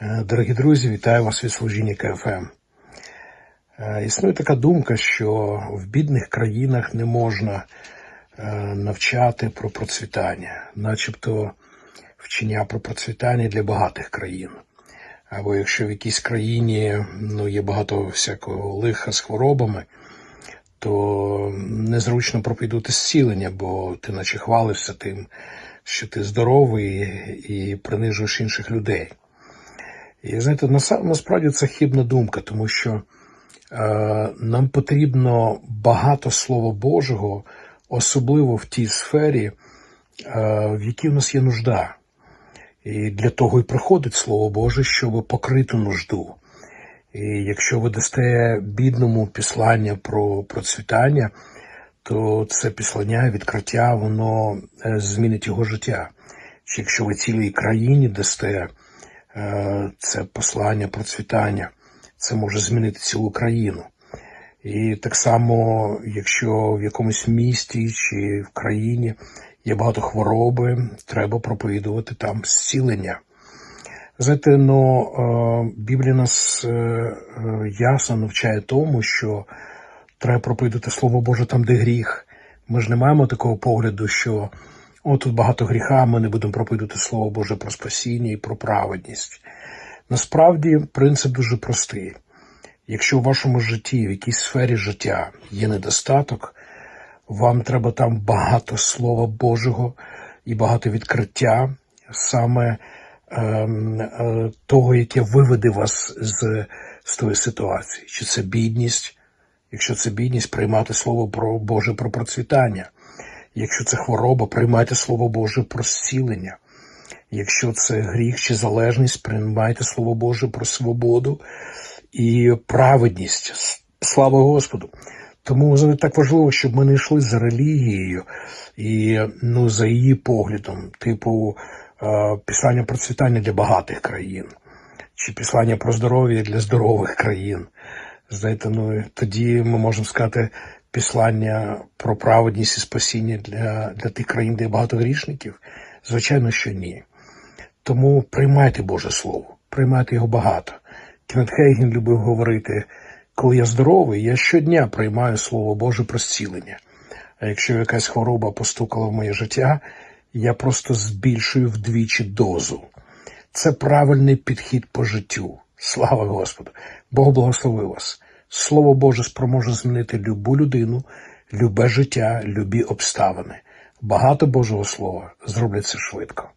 Е, Дорогі друзі, вітаю вас від служіння КФМ. Е, Існує така думка, що в бідних країнах не можна е, навчати про процвітання, начебто вчення про процвітання для багатих країн. Або якщо в якійсь країні ну, є багато всякого лиха з хворобами, то незручно проповідувати зцілення, бо ти наче хвалишся тим, що ти здоровий і принижуєш інших людей. І знаєте, насправді це хибна думка, тому що е, нам потрібно багато Слова Божого, особливо в тій сфері, е, в якій у нас є нужда. І для того і приходить Слово Боже, щоб покрити нужду. І якщо ви дасте бідному післання про процвітання, то це післання, відкриття, воно е, змінить його життя. Чи якщо ви цілій країні дасте це послання процвітання, це може змінити цілу країну. І так само, якщо в якомусь місті чи в країні є багато хвороби, треба проповідувати там зцілення. Знаєте, ну, е, Біблія нас е, е, ясно навчає тому, що треба проповідувати Слово Боже там, де гріх. Ми ж не маємо такого погляду, що о, тут багато гріха, ми не будемо проповідувати Слово Боже про спасіння і про праведність. Насправді принцип дуже простий. Якщо в вашому житті, в якійсь сфері життя є недостаток, вам треба там багато Слова Божого і багато відкриття саме ем, е, того, яке виведе вас з, з тої ситуації. Чи це бідність? Якщо це бідність, приймати Слово про Боже про процвітання. Якщо це хвороба, приймайте Слово Боже про зцілення. Якщо це гріх чи залежність, приймайте Слово Боже про свободу і праведність. Слава Господу! Тому так важливо, щоб ми не йшли за релігією і ну, за її поглядом, типу е, післання процвітання для багатих країн, чи післання про здоров'я для здорових країн. Знаєте, ну тоді ми можемо сказати післання про праведність і спасіння для, для тих країн, де багато грішників. Звичайно, що ні. Тому приймайте Боже Слово, приймайте його багато. Кеннет Хейген любив говорити, коли я здоровий, я щодня приймаю Слово Боже про зцілення. А якщо якась хвороба постукала в моє життя, я просто збільшую вдвічі дозу. Це правильний підхід по життю. Слава Господу! Бог благослови вас. Слово Боже спроможе змінити любу людину, любе життя, любі обставини. Багато Божого Слова зроблять це швидко.